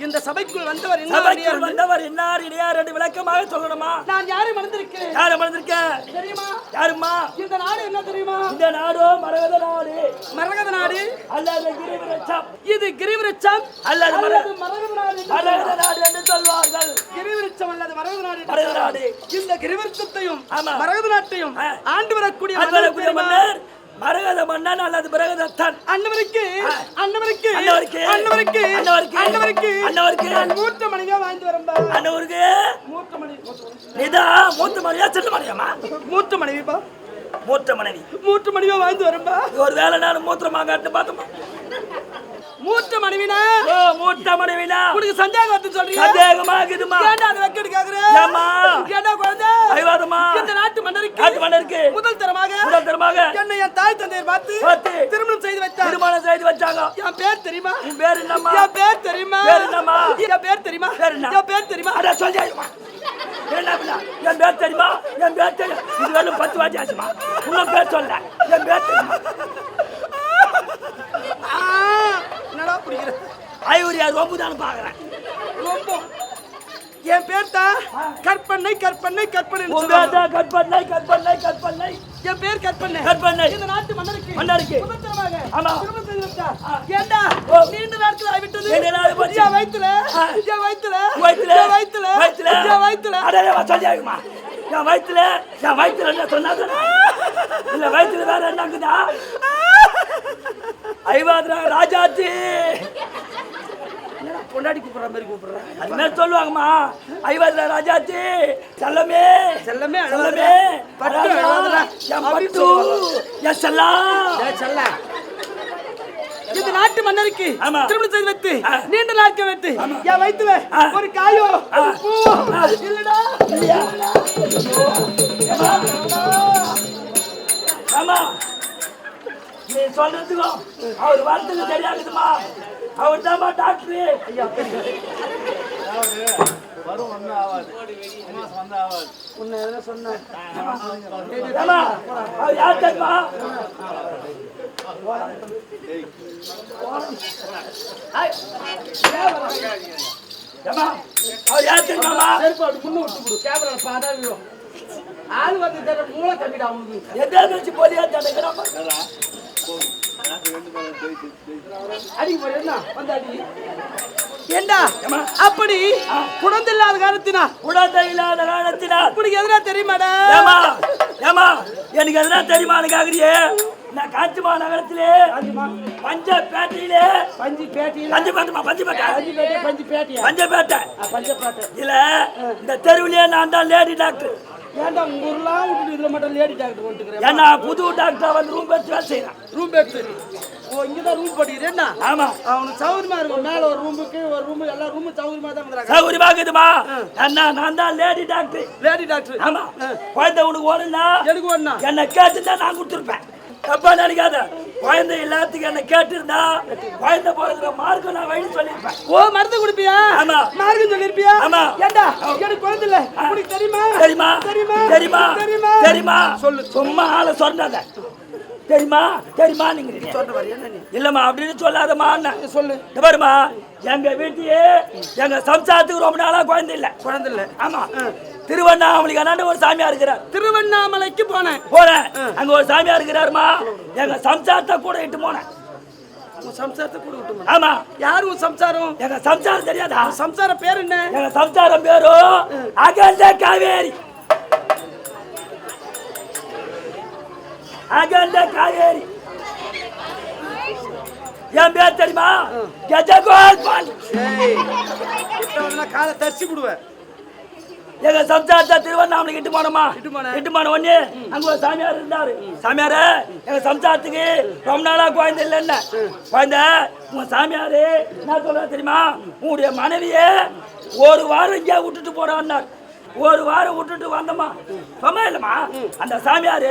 இந்த சபைக்குள் வந்தவர் என்ன சபைக்கு அறியார் வந்தவர் இன்னார் இடையார் என்று விளக்கமாக சொல்லணுமா? நான் யாரை மறந்திருக்கிறேன் யார மறந்திருக்க தெரியுமா? யாரும்மா? இந்த நாடு என்ன தெரியுமா? இந்த நாடோ மரகத நாடு. மரகத நாடு? அல்லது கிரிவரட்சம் இது கிரிவிருச்சம் அல்லது மர- அல்லது மரகத நாடு மரகத நாடு என்று சொல்வார்கள். கிரிவிருச்சம் அல்லது மரகத நாடு மரகத நாடு. இந்த கிரிவிருச்சத்தையும். மரகத நாட்டையும். ஆண்டு வரக்கூடிய மன்னர் மரகத மன்னன் அல்லது மரகதத்தன் அன்னவருக்கு. அன்னவருக்கு அன்னவருக்கு. அன்னவருக்கு அன்னவருக்கு. அன்னவருக்கு அன்னவருக்கு. நான் மூத்த மணியா வாழ்ந்து வரம்பா அண்ணவருக்கு மூத்த மணி நிதா மூத்த மனைவியா சின்ன மனைவியாமா மூத்த மனைவிப்பா மூத்த மனைவி மூத்த மனைவியா வாழ்ந்து வரம்பா ஒரு வேலை நான் மூத்திரமா காட்டு பார்த்தோமா மூத்த மனைவினா? ஓ மூத்த மனைவினா? உனக்கு சந்தேகம் வந்து சொல்றீங்க சந்தேகமாகுதுமா ஏன்டா அதை வெக்கெடு கேக்குற ஏம்மா? ஏன்டா குழந்தை? ஐவாதமா இந்த நாட்டு மன்னருக்கு? நாட்டு மன்னருக்கு. முதல் தரமாக? முதல் தரமாக. என்னை என் தாய் தந்தையர் பார்த்து பார்த்து திருமணம் செய்து வைத்தார். திருமணம் செய்து வச்சாங்க. என் பேர் தெரியுமா? உன் பேர் என்னம்மா? என் பேர் தெரியுமா? பேர் என்னம்மா? என் பேர் தெரியுமா? பேர் என்ன? என் பேர் தெரியுமா? அட சொல்லி ஆயிடுமா என்ன? என் பேர் தெரியுமா என் பேர் தெரியும் இது வேணும் பத்து வாட்டி ஆச்சுமா உங்க பேர் சொல்ல என் பேர் தெரியுமா ஆ, என்னடா பிடிக்கிற ஐவரியா ரொம்ப தானே பாக்குறேன் ரொம்ப என் பேர் தான் கற்பனை கற்பனை கற்பனை கற்பனை கற்பனை கற்பனை. என் பேர் கற்பனை. கற்பனை. இந்த நாட்டு மன்னருக்கு மன்னருக்கு. முதல் தரமாக ஆமா. ஏண்டா. நீண்ட நாட்கள் ஆகிவிட்டது. நீண்ட நாள் போச்சு. என் வயித்துல ஆ. என் வயித்துல வயித்துல என் வயித்துல வயித்துல என் வயித்துல அட ஆகுமா என் வயித்துல என் வயித்துல என்ன சொன்னாங்க இல்ல வயித்துல வேற என்னங்குதா ஐவாத்ரா ராஜாத்தி என்னடா பொண்டாடி கூப்பிடுற மாதிரி கூப்பிடுற. அது மாதிரி சொல்லுவாங்கம்மா. ஐவாத்ரா ராஜாத்தி செல்லமே செல்லமே செல்லமே பட்டு பட்டு செல்லம் ஏய், செல்ல. இந்த நாட்டு மன்னருக்கு. திருமணம் செய்து வைத்து. நீண்ட நாட்கள் வைத்து. என் வயித்துல ஆ. ஒரு காயோ பூவோ. இல்லடா? ஆமா நீ சொல்றதுக்கும் அவர் வரத்துக்கு சரியாகுதுமா அவர் தான்மா டாக்டரு. உன்னை எதனா சொன்னேன் அவர் யார் தெரியுமா? அவர் யார் தெரியுமாமா? செருப்பாடு முன்ன விட்டு கொடு. கேமரா பாடா விழும் ஆள் வந்து தர மூளை கட்டிடா அவனுக்கு. எதாவது வச்சு போலியா தடுக்கிறான் ஏண்டா? அப்படி குழந்தை இல்லாத காலத்தினா குழந்தை இல்லாத காலத்தினால் உனக்கு எதனா தெரியுமாடா? ஏமா ஏமா எனக்கு எதுனா தெரியுமா எனக்கு ஆகுறியே நான் காஞ்சிமா நகரத்திலே? பஞ்ச பேட்டையிலே பஞ்சு பேட்டியில பஞ்சு பேட்டமா பஞ்சு பேட்டை பஞ்சு பேட்டை பஞ்சு பேட்டியா பஞ்ச பேட்டை ஆ, பஞ்ச பேட்டை இதுல இந்த தெருவிலேயே நான் தான் லேடி டாக்டர் ஏன்டா உங்க ஊர்லாம் விட்டுட்டு இதுல மட்டும் லேடி டாக்டர் வந்துக்கிறேன் ஏன்னா புது டாக்டர் வந்து ரூம் எடுத்து வேலை செய்யறான் ரூம் எடுத்து. ஓ இங்கதான் ரூம் படிக்கிறேன்னா ஆமா. அவனுக்கு சௌகரியமா இருக்கும். மேல ஒரு ரூமுக்கு ஒரு ரூம் எல்லா ரூமும் சௌகரியமா தான் வந்துறாங்க சௌகரியமா இருக்குதுமா? அண்ணா நான் தான் லேடி டாக்டர் லேடி டாக்டர் ஆமா. குழந்தை உனக்கு ஓடுனா எனக்கு ஒண்ணா என்னை கேட்டு தான் நான் கொடுத்துருப்பேன். தப்பா நினைக்காத குழந்தை எல்லாத்துக்கும் என்ன கேட்டிருந்தா குழந்தை போறதுக்கு மார்க்கம் நான் வழி சொல்லியிருப்பேன். ஓ மருந்து குடிப்பியா? ஆமா. மார்க்கம் சொல்லிருப்பியா ஆமா. ஏண்டா எனக்கு குழந்தை இல்ல உனக்கு தெரியுமா? தெரியுமா? தெரியுமா? தெரியுமா? தெரியுமா? தெரியுமா? சொல்லு. சும்மா ஆளை சொன்னாத தெரியுமா? தெரியுமா நீங்க? இல்லம்மா அப்படின்னு சொல்லாதம்மா சொல்லு. பாருமா எங்க வீட்லயே எங்க சம்சாரத்துக்கு ரொம்ப நாளா குழந்தை இல்ல. குழந்தை இல்ல. ஆமா. திருவண்ணாமலைக்கு அண்ணாண்ட ஒரு சாமியார் இருக்கிறார். திருவண்ணாமலைக்கு போனேன். போனேன் அங்க ஒரு சாமியார் இருக்கிறாருமா? எங்க சம்சாரத்தை கூட இட்டு போனேன் சம்சாரத்தை கூட விட்டு ஆமா. யார் உன் சம்சாரம்? எங்க சம்சாரம் தெரியாதா? சம்சார பேர் என்ன? எங்க சம்சாரம் பேரும் அகண்ட காவேரி. அகண்ட காவேரி. என் பேர் தெரியுமா? கஜகோல் பால் ஏய் கிட்ட வந்தா காலை தரிச்சு விடுவேன் எங்க சம்சாரத்தை திருவண்ணாமலைக்கு இட்டு போனோமா? இட்டு போன உடனே அங்க ஒரு சாமியார் இருந்தாரு. சாமியார எங்க சம்சாரத்துக்கு ரொம்ப நாளா குழந்தை இல்லைன்னு. குழந்தை உங்க சாமியாரு என்ன சொல்ற தெரியுமா? உங்களுடைய மனைவிய ஒரு வாரம் இங்கே விட்டுட்டு போறான்னார். ஒரு வாரம் விட்டுட்டு வந்தோமா சும்மா இல்லம்மா. அந்த சாமியாரு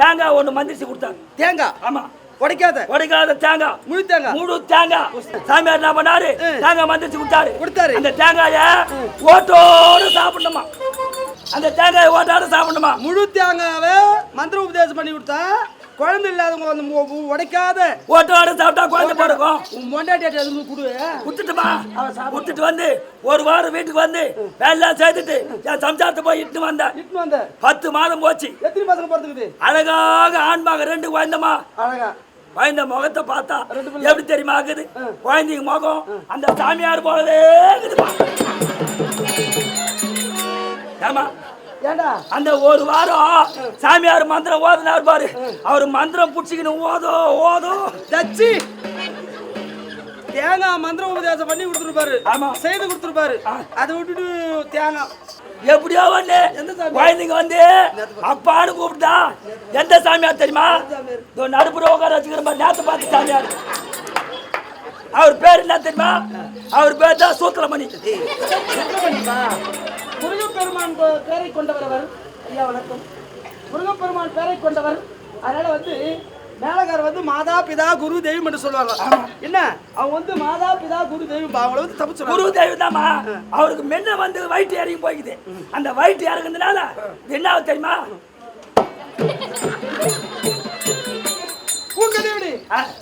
தேங்காய் ஒண்ணு மந்திரிச்சு கொடுத்தாரு. தேங்காய்? ஆமா. உடைக்காத? உடைக்காத தேங்காய். முழு தேங்காய்? முழு தேங்காய். சாமியார் என்ன பண்ணாரு? தேங்காய் மந்திரிச்சு கொடுத்தாரு. கொடுத்தாரு. அந்த தேங்காய ஓட்டோட சாப்பிடணுமா? அந்த தேங்காயை ஓட்டோட சாப்பிடணுமா? முழு தேங்காவை மந்திர உபதேசம் பண்ணி கொடுத்தா குழந்தை இல்லாதவங்க வந்து உடைக்காத. ஓட்டோட சாப்பிட்டா குழந்தை பிறக்கும் உன் மொண்டாட்டி எதுவும் கொடு? விட்டுட்டுமா விட்டுட்டு வந்து ஒரு வாரம் வீட்டுக்கு வந்து வேலை சேர்த்துட்டு என் சம்சாரத்தை போய் இட்டு வந்தேன். இட்டுன்னு வந்த? பத்து மாதம் போச்சு. எத்தனை பசங்க பிறந்துக்குது? அழகாக ஆண்மாக ரெண்டு குழந்தைமா அழகா. குழந்தை முகத்தை பார்த்தா. எப்படி தெரியுமா இருக்குது குழந்தைங்க முகம் அந்த சாமியார் போலவே இருக்குதுப்பா ஆமா. ஏண்டா? அந்த ஒரு வாரம் சாமியார் மந்திரம் ஓதுனார் பாரு. அவர் மந்திரம் புடிச்சுக்கின்னு ஓதோ ஓதோ. தச்சி. தேங்காய் மந்திர உபதேசம் பண்ணி கொடுத்துருப்பாரு ஆமா. செய்து கொடுத்துருப்பாரு அதை விட்டுட்டு தேங்காய். எப்படியோ வந்து? குழந்தைங்க வந்து அப்பான்னு கூப்பிட்டா எந்த சாமியார் தெரியுமா? நடுப்புற உட்கார வச்சுக்கிற மாதிரி நேத்து பார்த்து சாமியார். அவர் பேர் என்ன தெரியுமா? அவர் பேர் தான் சூத்திரமணி? முருகப்பெருமான் பேரை கொண்டவர் அவர் ஐயா வணக்கம். முருகப்பெருமான் பேரை கொண்டவர். அதனால வந்து மேலகார் வந்து மாதா பிதா குரு தெய்வம் என்று சொல்லுவாங்க என்ன? அவங்க வந்து மாதா பிதா குரு தெய்வம் அவங்கள வந்து தப்பு குரு தெய்வம் தாமா அவருக்கு மென்ன வந்து வயிற்று இறங்கி போய்க்குது. அந்த வயிற்று இறங்குறதுனால என்ன தெரியுமா?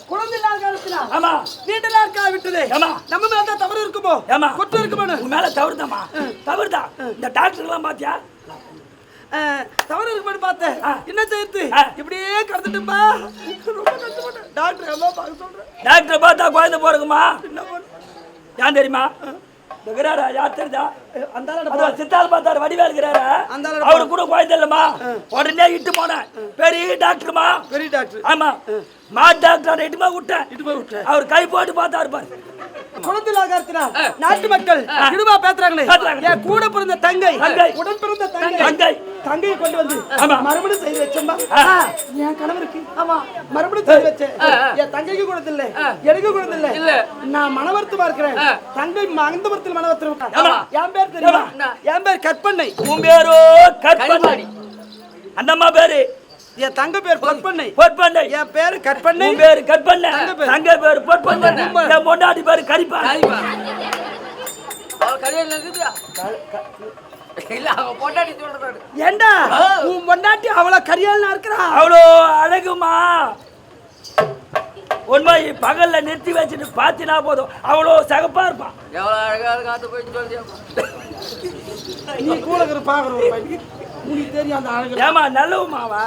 குழந்தை இல்லாத காலத்துல ஆமா. நீண்ட நாட்களா விட்டது. ஆமா. நம்ம மேல தான் தவறு இருக்குமோ? ஏமா குற்றம் இருக்குமோ உன் மேல தவறுதாம்மா. தவறுதான் இந்த டாக்டர் எல்லாம் பாத்தியா தவறு இருக்குமான்னு பார்த்தேன். என்ன ஆ. இப்படியே கடந்துட்டுப்பா. ரொம்ப கஷ்டப்பட்டேன். டாக்டர் எல்லாம் பார்க்க சொல்றேன். டாக்டர் பார்த்தா குழந்தை போறக்குமா? என்ன ஏன் தெரியுமா? விராடா யார் தெரியுதா? அந்த சித்தால் பார்த்தாரு வடிவேல் இருக்கிறாரு அவரு கூட குழந்தை இல்லம்மா உடனே இட்டு போனேன். பெரிய டாக்டர்மா. பெரிய டாக்டர். ஆமா. மா டாக்டர் இட்டுமா விட்டேன். இட்டு போய் விட்டேன். அவர் கை போட்டு பார்த்தாரு பாரு. குழந்தை இல்லாதத்தினால் நாட்டு மக்கள் பேத்துறாங்களே. பேத்துறாங்க. என் கூட பிறந்த தங்கை. உடன் பிறந்த தங்கை தங்கை. தங்கையை கொண்டு வந்து. மறுபடியும் செய்து வச்சோம்பா. என் கணவருக்கு ஆமா. மறுபடியும் செய்து வச்சேன். என் தங்கைக்கு கொடுத்து இல்ல எனக்கு கொடுத்து இல்ல. நான் மனவர்த்தமா இருக்கிறேன். தங்கை மகந்தபுரத்தில் மனவர்த்தம். என் பேர் தெரியுமா? என் பேர் கற்பண்ணை. உன் பேரோ கற்பனை அந்த அம்மா பேரு. என் தங்க பேர் பொற்பண்ணை. பொற்பண்டை என் பேரு கற்பண்ணை. உன் பேரு கற்பண்ணை. தங்க பேரு. தங்க பேரு பொற்பண்டை என் பொண்டாட்டி பேரு கரிப்பா. சொல்றாரு ஏண்டா? உன் பொண்டாட்டி அவள கரியால் இருக்கிறா? அவ்வளோ அழகுமா? உண்மை பகல்ல நிறுத்தி வச்சுட்டு பாத்தினா போதும். அவ்வளோ சகப்பா இருப்பான் அழகா போய் நீ கூட இருக்கிற பாக்குற ஒரு பையன். உனக்கு தெரியும் அந்த அழகு ஏமா நல்லவுமாவா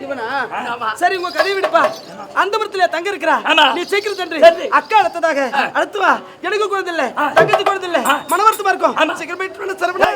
இவனா ஆமா. சரி உங்க கதை விடுப்பா அந்தபுரத்துல தங்க இருக்கிறா. நீ சீக்கிரம் சென்று. அக்கா அடுத்ததாக அடுத்து வா எனக்கு குழந்தை இல்ல. தங்கச்சி குழந்தை இல்ல. மனவர்த்தமா இருக்கும். சீக்கிரம் போயிட்டு சரவணா